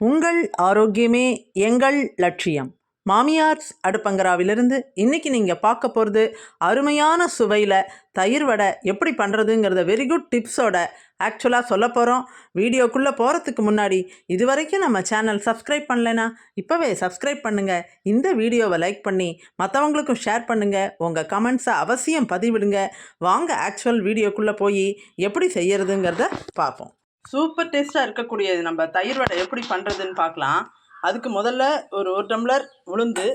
உங்கள் ஆரோக்கியமே எங்கள் லட்சியம். மாமியார்ஸ் அடுப்பங்கராவிலிருந்து இன்றைக்கி நீங்கள் பார்க்க போகிறது அருமையான சுவையில் தயிர் வடை எப்படி பண்ணுறதுங்கிறத வெரி குட் டிப்ஸோட ஆக்சுவலாக சொல்ல போகிறோம் வீடியோக்குள்ளே போகிறதுக்கு முன்னாடி இது வரைக்கும் நம்ம சேனல் சப்ஸ்கிரைப் பண்ணலைனா இப்போவே சப்ஸ்கிரைப் பண்ணுங்கள் இந்த வீடியோவை லைக் பண்ணி மற்றவங்களுக்கும் ஷேர் பண்ணுங்கள் உங்கள் கமெண்ட்ஸை அவசியம் பதிவிடுங்க. வாங்க ஆக்சுவல் வீடியோக்குள்ளே போய் எப்படி செய்யறதுங்கிறத பார்ப்போம். சூப்பர் டேஸ்ட்டாக இருக்கக்கூடியது. நம்ம தயிர் வடை எப்படி பண்ணுறதுன்னு பார்க்கலாம். அதுக்கு முதல்ல ஒரு ஒரு டம்ளர் உளுந்து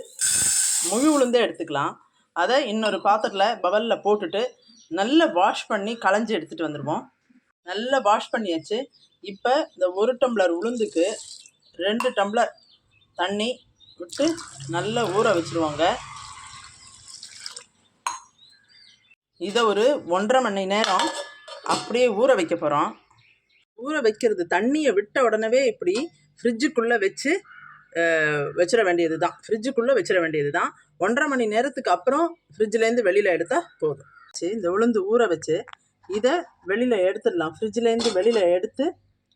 முழு உளுந்தே எடுத்துக்கலாம். அதை இன்னொரு பாத்திரத்தில் பவலில் போட்டுட்டு நல்லா வாஷ் பண்ணி களைஞ்சி எடுத்துகிட்டு வந்துடுவோம் நல்லா வாஷ் பண்ணியாச்சு. இப்போ இந்த ஒரு டம்ளர் உளுந்துக்கு ரெண்டு டம்ளர் தண்ணி விட்டு நல்லா ஊற வச்சுருவாங்க. இதை ஒரு ஒன்றரை மணி நேரம் அப்படியே ஊற வைக்க போகிறோம் ஊற வைக்கிறது. தண்ணியை விட்ட உடனே இப்படி ஃப்ரிட்ஜுக்குள்ளே வச்சு வச்சிட வேண்டியது தான் ஃப்ரிட்ஜுக்குள்ளே வச்சிட வேண்டியது தான் ஒன்றரை மணி நேரத்துக்கு அப்புறம் ஃப்ரிட்ஜ்லேருந்து வெளியில் எடுத்தால் போதும். சரி இந்த உளுந்து ஊற வச்சு இதை வெளியில் எடுத்துடலாம். ஃப்ரிட்ஜ்லேருந்து வெளியில் எடுத்து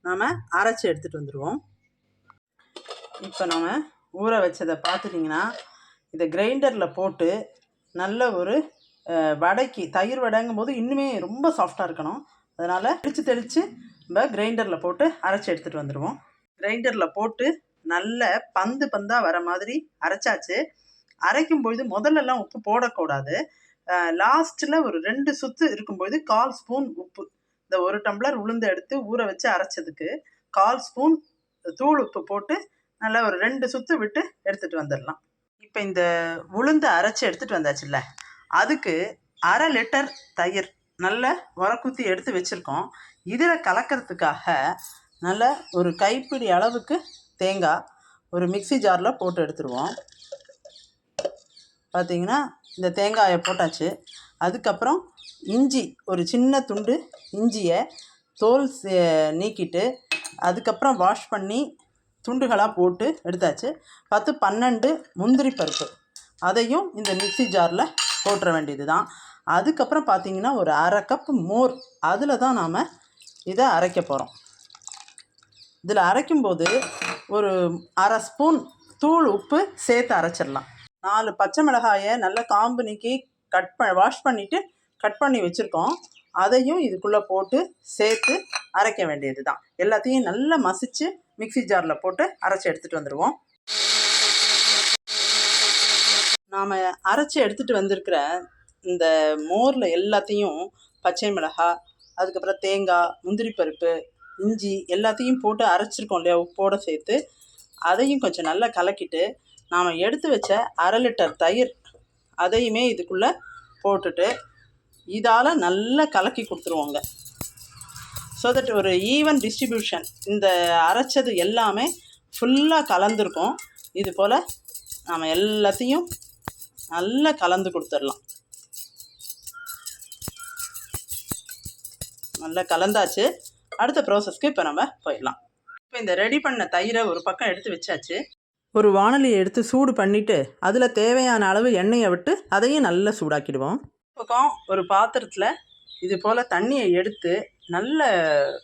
நாம் அரைச்சி எடுத்துகிட்டு வந்துடுவோம் இப்போ நம்ம ஊற வச்சதை பார்த்துட்டிங்கன்னா இதை கிரைண்டரில் போட்டு நல்ல ஒரு வடைக்கு தயிர் வடைங்கும் போது இன்னுமே ரொம்ப சாஃப்டாக இருக்கணும். அதனால் தெளித்து தெளித்து நம்ம கிரைண்டரில் போட்டு அரைச்சி எடுத்துகிட்டு வந்துடுவோம் கிரைண்டரில் போட்டு நல்ல பந்து பந்தாக வர மாதிரி அரைச்சாச்சு. அரைக்கும் பொழுது முதல்லலாம் உப்பு போடக்கூடாது. லாஸ்ட்டில் ஒரு ரெண்டு சுத்து இருக்கும்பொழுது கால் ஸ்பூன் உப்பு. இந்த ஒரு டம்ளர் உளுந்து எடுத்து ஊற வச்சு அரைச்சதுக்கு கால் ஸ்பூன் தூள் உப்பு போட்டு நல்லா ஒரு ரெண்டு சுத்து விட்டு எடுத்துகிட்டு வந்துடலாம் இப்போ இந்த உளுந்து அரைச்சி எடுத்துகிட்டு வந்தாச்சுல்ல அதுக்கு அரை லிட்டர் தயிர் நல்ல உரக்குத்தி எடுத்து வச்சுருக்கோம். இதில் கலக்கிறதுக்காக நல்ல ஒரு கைப்பிடி அளவுக்கு தேங்காய் ஒரு மிக்ஸி ஜாரில் போட்டு எடுத்துருவோம். பார்த்தீங்கன்னா இந்த தேங்காயை போட்டாச்சு. அதுக்கப்புறம் இஞ்சி ஒரு சின்ன துண்டு இஞ்சியை தோல் நீக்கிட்டு அதுக்கப்புறம் வாஷ் பண்ணி துண்டுகளாக போட்டு எடுத்தாச்சு. பத்து பன்னெண்டு முந்திரி பருப்பு. அதையும் இந்த மிக்ஸி ஜாரில் போட்டுற வேண்டியது தான் அதுக்கப்புறம் பார்த்தீங்கன்னா ஒரு அரை கப் மோர். அதில் தான் நாம் இதை அரைக்க போகிறோம் இதில் அரைக்கும்போது ஒரு அரை ஸ்பூன் தூள் உப்பு சேர்த்து அரைச்சிடலாம். நாலு பச்சை மிளகாயை நல்ல காம்பு நீக்கி கட் ப வாஷ் பண்ணிவிட்டு கட் பண்ணி வச்சுருக்கோம். அதையும் இதுக்குள்ளே போட்டு சேர்த்து அரைக்க வேண்டியது தான் எல்லாத்தையும் நல்லா மசிச்சு மிக்ஸி ஜாரில் போட்டு அரைச்சி எடுத்துகிட்டு வந்துடுவோம் நாம் அரைச்சி எடுத்துகிட்டு வந்திருக்கிற இந்த மோரில் எல்லாத்தையும் பச்சை மிளகாய் அதுக்கப்புறம் தேங்காய் முந்திரி பருப்பு இஞ்சி எல்லாத்தையும் போட்டு அரைச்சிருக்கோம் இல்லையா உப்போடு சேர்த்து. அதையும் கொஞ்சம் நல்லா கலக்கிட்டு நாம் எடுத்து வச்ச அரை லிட்டர் தயிர் அதையுமே இதுக்குள்ளே போட்டுட்டு இதால் நல்லா கலக்கி கொடுத்துருவோங்க. ஸோ தட் ஒரு ஈவன் டிஸ்ட்ரிபியூஷன் இந்த அரைச்சது எல்லாமே ஃபுல்லாக கலந்துருக்கும். இது போல் நாம் எல்லாத்தையும் நல்லா கலந்து கொடுத்துடலாம். நல்லா கலந்தாச்சு. அடுத்த ப்ராசஸ்க்கு இப்போ நம்ம போயிடலாம். இப்போ இந்த ரெடி பண்ண தயிரை ஒரு பக்கம் எடுத்து வச்சாச்சு. ஒரு வானலியை எடுத்து சூடு பண்ணிவிட்டு அதில் தேவையான அளவு எண்ணெயை விட்டு அதையும் நல்லா சூடாக்கிடுவோம். பக்கம் ஒரு பாத்திரத்தில் இது போல் தண்ணியை எடுத்து நல்ல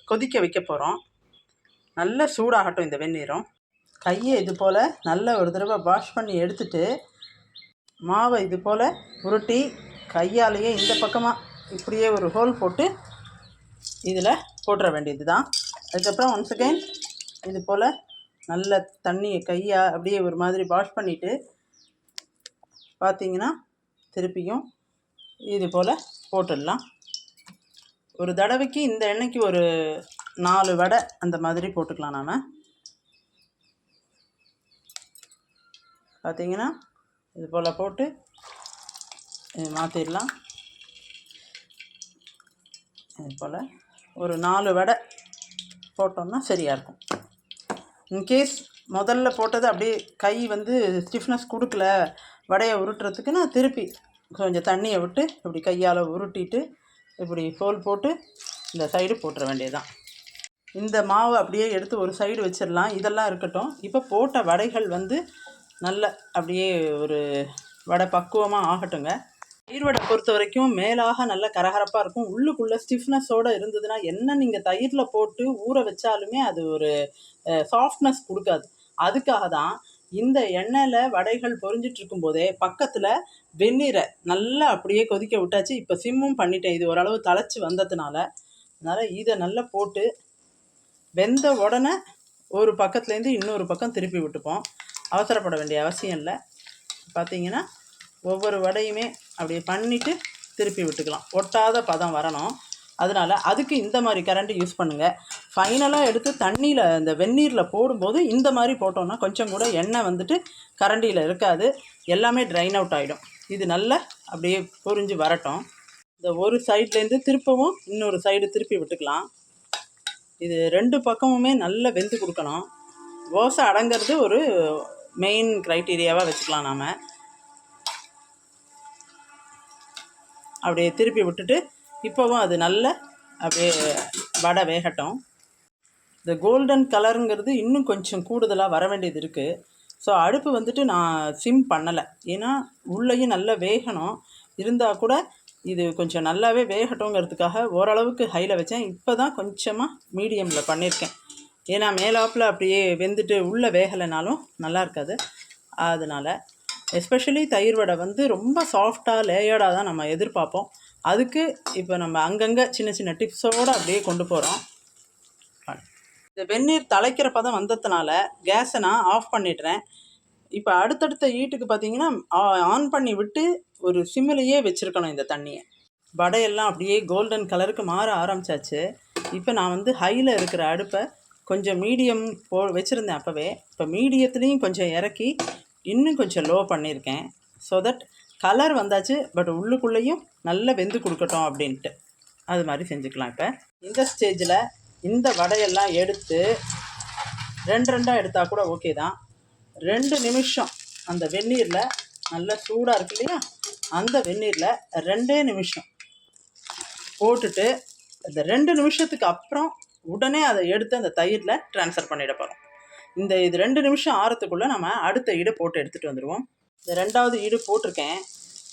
கொதிக்க வைக்க போகிறோம் நல்ல சூடாகட்டும் இந்த வெந்நீரம். கையை இது போல் நல்ல ஒரு தடவை வாஷ் பண்ணி எடுத்துட்டு மாவை இது போல் உருட்டி கையாலேயே இந்த பக்கமாக இப்படியே ஒரு ஹோல் போட்டு இதில் போட்டுற வேண்டியது தான். அதுக்கப்புறம் ஒன்ஸ் அகெயின் இது போல் நல்ல தண்ணியை கையாக அப்படியே ஒரு மாதிரி வாஷ் பண்ணிவிட்டு பார்த்தீங்கன்னா திருப்பியும் இது போல் போட்டுடலாம். ஒரு தடவைக்கு இந்த எண்ணெய்க்கு ஒரு நாலு வடை அந்த மாதிரி போட்டுக்கலாம் நாம். பார்த்தீங்கன்னா இது போல் போட்டு இது மாற்றிடலாம் இது போல் ஒரு நாலு வடை போட்டோம்னா சரியாக இருக்கும். இன்கேஸ் முதல்ல போட்டது அப்படியே கை வந்து ஸ்டிஃப்னஸ் கொடுக்கல வடையை உருட்டுறதுக்கு நான் திருப்பி கொஞ்சம் தண்ணியை விட்டு இப்படி கையால் உருட்டிட்டு இப்படி ஃபோல் போட்டு இந்த சைடு போட்டுற வேண்டியதுதான். இந்த மாவு அப்படியே எடுத்து ஒரு சைடு வச்சிடலாம். இதெல்லாம் இருக்கட்டும். இப்போ போட்ட வடைகள் வந்து நல்ல அப்படியே ஒரு வடை பக்குவமாக ஆகட்டுங்க. தயிர் பொறுத்த வரைக்கும் மேலாக நல்ல கரகரப்பாக இருக்கும். உள்ளுக்குள்ளே ஸ்டிஃப்னஸோடு இருந்ததுன்னா என்ன நீங்கள் தயிரில் போட்டு ஊற வச்சாலுமே அது ஒரு சாஃப்ட்னஸ் கொடுக்காது. அதுக்காக தான் இந்த எண்ணெயில் வடைகள் பொரிஞ்சிட்டு இருக்கும்போதே பக்கத்தில் வெந்நீரை நல்லா அப்படியே கொதிக்க விட்டாச்சு. இப்போ சிம்மும் பண்ணிட்டேன். இது ஓரளவு தலைச்சி வந்ததுனால. அதனால் இதை நல்லா போட்டு வெந்த உடனே ஒரு பக்கத்துலேருந்து இன்னொரு பக்கம் திருப்பி விட்டுப்போம். அவசரப்பட வேண்டிய அவசியம் இல்லை. பார்த்தீங்கன்னா ஒவ்வொரு வடையுமே அப்படியே பண்ணிவிட்டு திருப்பி விட்டுக்கலாம். ஒட்டாத பதம் வரணும். அதனால் அதுக்கு இந்த மாதிரி கரண்ட்டு யூஸ் பண்ணுங்கள் ஃபைனலாக எடுத்து தண்ணியில் இந்த வெந்நீரில் போடும்போது இந்த மாதிரி போட்டோம்னா கொஞ்சம் கூட எண்ணெய் வந்துட்டு கரண்டியில் இருக்காது. எல்லாமே ட்ரைன் அவுட் ஆகிடும் இது நல்லா அப்படியே பொறிஞ்சு வரட்டும். இந்த ஒரு சைட்லேருந்து திருப்பவும் இன்னொரு சைடு திருப்பி விட்டுக்கலாம். இது ரெண்டு பக்கமுமே நல்லா வெந்து கொடுக்கணும். ஓசை அடங்கிறது ஒரு மெயின் க்ரைட்டீரியாவாக வச்சுக்கலாம் நாம். அப்படியே திருப்பி விட்டுட்டு இப்போவும் அது நல்ல அப்படியே வடை வேகட்டும். இந்த கோல்டன் கலருங்கிறது இன்னும் கொஞ்சம் கூடுதலாக வர வேண்டியது இருக்குது ஸோ அடுப்பு வந்துட்டு நான் சிம் பண்ணலை. ஏன்னா உள்ளேயும் நல்லா வேகணும். இருந்தால் கூட இது கொஞ்சம் நல்லாவே வேகட்டோங்கிறதுக்காக ஓரளவுக்கு ஹையில் வச்சேன். இப்போ தான் கொஞ்சமாக மீடியமில் பண்ணியிருக்கேன் ஏன்னா மேலாப்பில் அப்படியே வெந்துட்டு உள்ளே வேகலைனாலும் நல்லா இருக்காது. அதனால் எஸ்பெஷலி தயிர் வடை வந்து ரொம்ப சாஃப்டாக லேயர்டாக தான் நம்ம எதிர்பார்ப்போம். அதுக்கு இப்போ நம்ம அங்கங்கே சின்ன சின்ன டிப்ஸோடு அப்படியே கொண்டு போகிறோம் இந்த வெந்நீர் தலைக்கிற பதம் வந்ததுனால கேஸை நான் ஆஃப் பண்ணிடுறேன். இப்போ அடுத்தடுத்த ஈட்டுக்கு பார்த்தீங்கன்னா ஆன் பண்ணி விட்டு ஒரு சிம்மிலேயே வச்சுருக்கணும் இந்த தண்ணியை. வடையெல்லாம் அப்படியே கோல்டன் கலருக்கு மாற ஆரம்பிச்சாச்சு. இப்போ நான் வந்து ஹையில் இருக்கிற அடுப்பை கொஞ்சம் மீடியம் போ வச்சுருந்தேன் அப்போவே. இப்போ மீடியத்துலேயும் கொஞ்சம் இறக்கி இன்னும் கொஞ்சம் லோ பண்ணியிருக்கேன். ஸோ தட் கலர் வந்தாச்சு பட் உள்ளுக்குள்ளேயும் நல்லா வெந்து கொடுக்கட்டும் அப்படின்ட்டு. அது மாதிரி செஞ்சுக்கலாம் இப்போ. இந்த ஸ்டேஜில் இந்த வடையெல்லாம் எடுத்து ரெண்டு ரெண்டாக எடுத்தால் கூட ஓகே தான். ரெண்டு நிமிஷம் அந்த வெந்நீரில் நல்லா சூடாக இருக்கு இல்லையா? அந்த வெந்நீரில் ரெண்டே நிமிஷம் போட்டுட்டு இந்த ரெண்டு நிமிஷத்துக்கு அப்புறம் உடனே அதை எடுத்து அந்த தயிரில் ட்ரான்ஸ்ஃபர் பண்ணிட போகிறோம் இந்த இது ரெண்டு நிமிஷம் ஆறத்துக்குள்ளே நம்ம அடுத்த ஈடு போட்டு எடுத்துகிட்டு வந்துடுவோம் இந்த ரெண்டாவது ஈடு போட்டிருக்கேன்.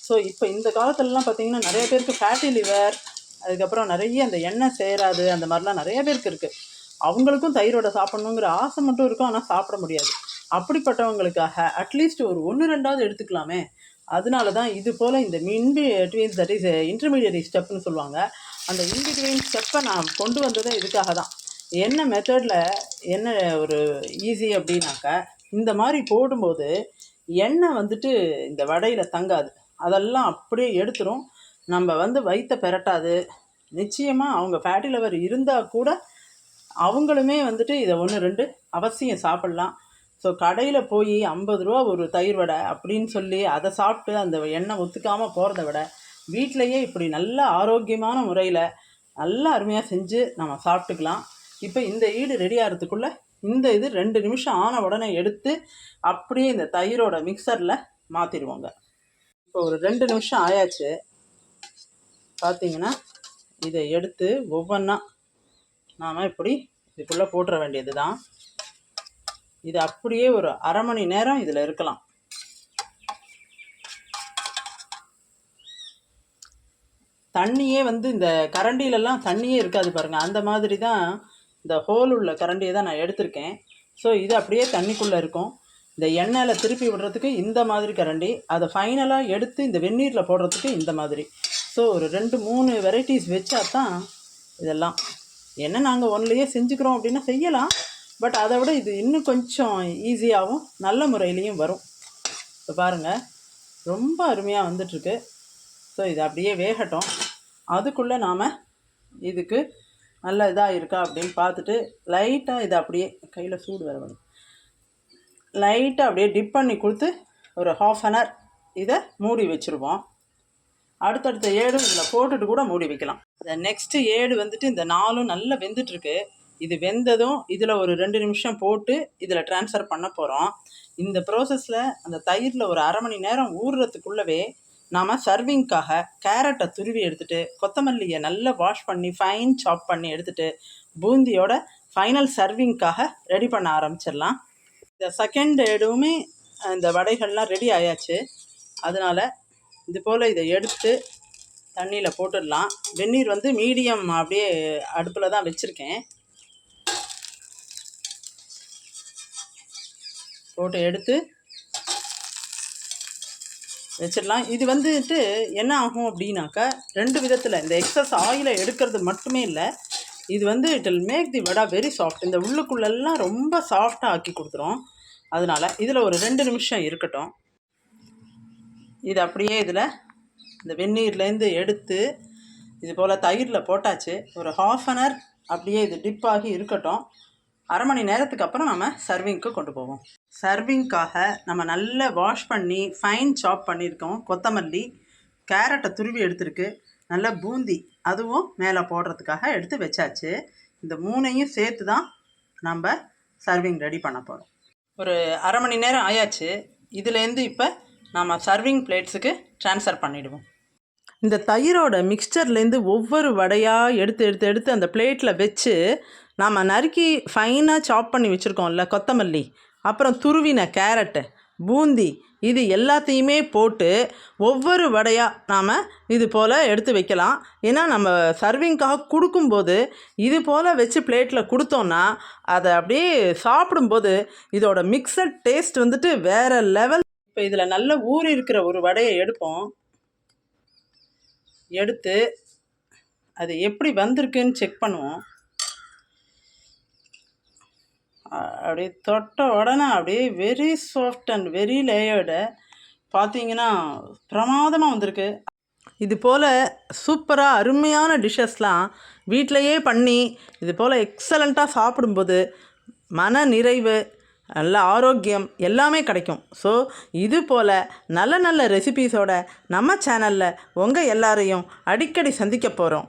ஸோ இப்போ இந்த காலத்துலலாம் பார்த்திங்கன்னா நிறைய பேருக்கு ஃபேட்டி லிவர் அதுக்கப்புறம் நிறைய அந்த எண்ணெய் சேராது அந்த மாதிரிலாம் நிறைய பேருக்கு இருக்குது அவங்களுக்கும் தயிரோட சாப்பிட்ணுங்கிற ஆசை மட்டும் இருக்கும் ஆனால் சாப்பிட முடியாது. அப்படிப்பட்டவங்களுக்காக அட்லீஸ்ட் ஒரு ஒன்று ரெண்டாவது எடுத்துக்கலாமே. அதனால தான் இது போல் இந்த in betweens that is intermediary ஸ்டெப்னு சொல்லுவாங்க. அந்த இன்பிட்வீன் ஸ்டெப்பை நான் கொண்டு வந்ததே இதுக்காக தான் என்ன மெத்தடில் என்ன ஒரு ஈஸி அப்படின்னாக்கா இந்த மாதிரி போடும்போது எண்ணெய் வந்துட்டு இந்த வடையில் தங்காது. அதெல்லாம் அப்படியே எடுத்துரும். நம்ம வந்து வயிற்ற பெரட்டாது. நிச்சயமாக அவங்க ஃபேட்டி லவர் இருந்தால் கூட அவங்களுமே வந்துட்டு இதை ஒன்று ரெண்டு அவசியம் சாப்பிட்லாம். ஸோ கடையில் போய் ஐம்பது ரூபா ஒரு தயிர் வடை அப்படின்னு சொல்லி அதை சாப்பிட்டு அந்த எண்ணெய் ஒத்துக்காமல் போகிறத விட வீட்டிலையே இப்படி நல்ல ஆரோக்கியமான முறையில் நல்லா அருமையாக செஞ்சு நம்ம சாப்பிட்டுக்கலாம். இப்போ இந்த ஈடு ரெடி ஆகிறதுக்குள்ளே இந்த இது ரெண்டு நிமிஷம் ஆன உடனே எடுத்து அப்படியே இந்த தயிரோட மிக்சரில் மாற்றிடுவோங்க இப்போ ஒரு ரெண்டு நிமிஷம் ஆயாச்சு. பார்த்தீங்கன்னா இதை எடுத்து ஒவ்வொன்றா நாம் இப்படி இதுக்குள்ளே போட்டுற வேண்டியது தான் இது அப்படியே ஒரு அரை மணி நேரம் இதில் இருக்கலாம். தண்ணியே வந்து இந்த கரண்டிலெல்லாம் தண்ணியே இருக்காது பாருங்கள் அந்த மாதிரி தான் இந்த ஹோல் உள்ள கரண்டியை தான் நான் எடுத்திருக்கேன். ஸோ இது அப்படியே தண்ணிக்குள்ளே இருக்கும். இந்த எண்ணெயில் திருப்பி விடுறதுக்கு இந்த மாதிரி கரண்டி அதை ஃபைனலாக எடுத்து இந்த வெந்நீரில் போடுறதுக்கு இந்த மாதிரி. ஸோ ஒரு ரெண்டு மூணு வெரைட்டிஸ் வச்சா தான் இதெல்லாம். என்ன நாங்கள் ஒன்லையே செஞ்சுக்கிறோம் அப்படின்னா செய்யலாம். பட் அதை விட இது இன்னும் கொஞ்சம் ஈஸியாகவும் நல்ல முறையிலையும் வரும். இப்போ பாருங்கள் ரொம்ப அருமையாக வந்துட்டுருக்கு. ஸோ இது அப்படியே வேகட்டும். அதுக்குள்ளே நாம் இதுக்கு நல்ல இதாக இருக்கா அப்படின்னு பார்த்துட்டு லைட்டாக இதை அப்படியே கையில் சூடு வர வேணும் லைட்டாக அப்படியே டிப் பண்ணி கொடுத்து ஒரு ஹாஃப் அன் ஹவர் இதை மூடி வச்சுருவோம். அடுத்தடுத்த ஏடும் இதில் போட்டுட்டு கூட மூடி வைக்கலாம். இந்த நெக்ஸ்ட்டு ஏடு வந்துட்டு இந்த நாலும் நல்லா வெந்துட்டுருக்கு. இது வெந்ததும் இதில் ஒரு ரெண்டு நிமிஷம் போட்டு இதில் ட்ரான்ஸ்ஃபர் பண்ண போகிறோம் இந்த ப்ராசஸில் அந்த தயிரில் ஒரு அரை மணி நேரம் ஊறுறதுக்குள்ளவே நாம் சர்விங்க்காக கேரட்டை துருவி எடுத்துகிட்டு கொத்தமல்லியை நல்லா வாஷ் பண்ணி ஃபைன் சாப் பண்ணி எடுத்துகிட்டு பூந்தியோட ஃபைனல் சர்விங்க்காக ரெடி பண்ண ஆரம்பிச்சிடலாம். இந்த செகண்ட் எதுவுமே இந்த வடைகள்லாம் ரெடி ஆயாச்சு. அதனால் இது போல் இதை எடுத்து தண்ணியில் போட்டுடலாம். வெந்நீர் வந்து மீடியம் அப்படியே அடுப்பில் தான் வச்சுருக்கேன். போட்டு எடுத்து வச்சிடலாம். இது வந்துட்டு என்ன ஆகும் அப்படின்னாக்கா ரெண்டு விதத்தில் இந்த எக்ஸஸ் ஆயிலை எடுக்கிறது மட்டுமே இல்லை இது வந்து it will make the vada very soft இந்த உள்ளுக்குள்ளெல்லாம் ரொம்ப சாஃப்டாக ஆக்கி கொடுத்துரும். அதனால் இதில் ஒரு ரெண்டு நிமிஷம் இருக்கட்டும். இது அப்படியே இதில் இந்த வெந்நீர்லேருந்து எடுத்து இது போல் தயிரில் போட்டாச்சு. ஒரு ஹாஃப் அன் ஹவர் அப்படியே இது டிப் ஆகி இருக்கட்டும். அரை மணி நேரத்துக்கு அப்புறம் நம்ம சர்விங்க்கு கொண்டு போவோம். சர்விங்க்காக நம்ம நல்லா வாஷ் பண்ணி ஃபைன் சாப் பண்ணியிருக்கோம். கொத்தமல்லி கேரட்டை துருவி எடுத்திருக்கு. நல்ல பூந்தி அதுவும் மேலே போடுறதுக்காக எடுத்து வச்சாச்சு. இந்த மூணையும் சேர்த்து தான் நம்ம சர்விங் ரெடி பண்ண போகிறோம் ஒரு அரை மணி நேரம் ஆயாச்சு. இதுலேருந்து இப்போ நம்ம சர்விங் பிளேட்ஸுக்கு ட்ரான்ஸ்ஃபர் பண்ணிவிடுவோம் இந்த தயிரோட மிக்சர்லேருந்து ஒவ்வொரு வடையாக எடுத்து எடுத்து எடுத்து அந்த பிளேட்டில் வச்சு நாம் நறுக்கி ஃபைனாக சாப் பண்ணி வச்சுருக்கோம்ல கொத்தமல்லி அப்புறம் துருவின கேரட்டு பூந்தி இது எல்லாத்தையுமே போட்டு ஒவ்வொரு வடையாக நாம் இது போல் எடுத்து வைக்கலாம். ஏன்னா நம்ம சர்விங்காக கொடுக்கும்போது இது போல் வச்சு பிளேட்டில் கொடுத்தோன்னா அதை அப்படியே சாப்பிடும்போது இதோட மிக்சட் டேஸ்ட் வந்துட்டு வேறு லெவல் இப்போ இதில் நல்ல ஊறி இருக்கிற ஒரு வடையை எடுப்போம். எடுத்து அது எப்படி வந்திருக்குன்னு செக் பண்ணுவோம். அப்படியே தொட்ட உடனே அப்படியே very soft and very layered பார்த்தீங்கன்னா பிரமாதமாக வந்திருக்கு. இது போல் சூப்பராக அருமையான டிஷ்ஷஸ்லாம் வீட்டிலையே பண்ணி இது போல் எக்ஸலண்ட்டாக சாப்பிடும்போது மன நிறைவு நல்ல ஆரோக்கியம் எல்லாமே கிடைக்கும். ஸோ இது போல் நல்ல நல்ல ரெசிபீஸோட நம்ம சேனலில் உங்கள் எல்லாரையும் அடிக்கடி சந்திக்க போகிறோம்